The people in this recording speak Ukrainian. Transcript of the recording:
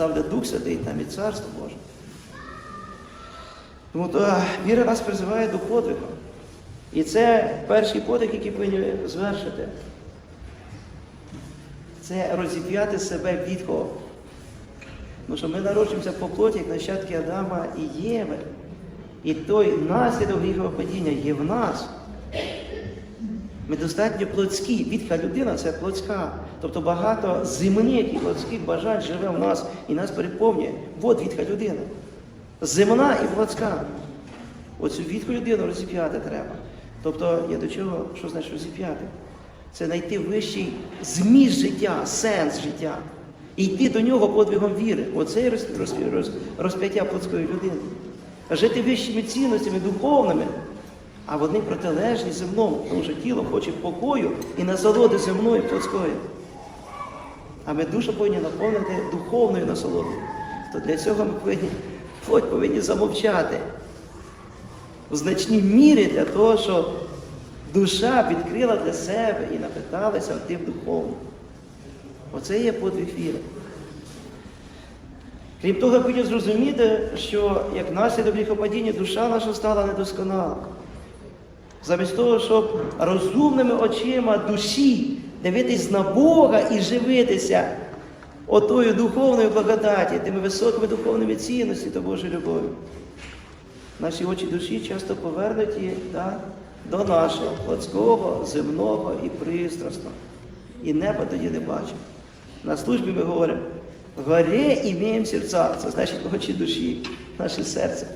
Ставля Дух Святий, там і Царство Боже. Тому то віра нас призиває до подвигу. І це перший подвиг, який повинні звершити. Це розіп'яти себе від кого. Тому що ми народжуємося по плоті, як нащадки Адама і Єви. І той наслідок гріхового падіння є в нас. Ми достатньо плотські. Відка людина це плотська. Тобто багато земних і плотських бажань живе в нас і нас переповнює. От відка людина. Земна і плотська. Оцю відку людину розіп'яти треба. Тобто, я до чого, що значить розіп'яти? Це знайти вищий зміст життя, сенс життя. І йти до нього подвигом віри. Оце розп'яття плотської людини. Жити вищими цінностями духовними, а вони протилежні земному, тому що тіло хоче покою і насолоди земною плотською. А ми душу повинні наповнити духовною насолодою. То для цього ми повинні, плоть повинні замовчати в значній мірі для того, щоб душа відкрила для себе і напиталася тим духовним. Оце є подвиг віри. Крім того, хотів зрозуміти, що як наслідок гріхопадіння душа наша стала недосконала. Замість того, щоб розумними очима душі дивитись на Бога і живитися отою духовною благодаті, тими високими духовними цінностями та Божою любов'ю. Наші очі душі часто повернуті да, до нашого плотського, земного і пристрасного. І неба тоді не бачимо. На службі ми говоримо, горе імеємо серця, це значить очі душі, наше серце.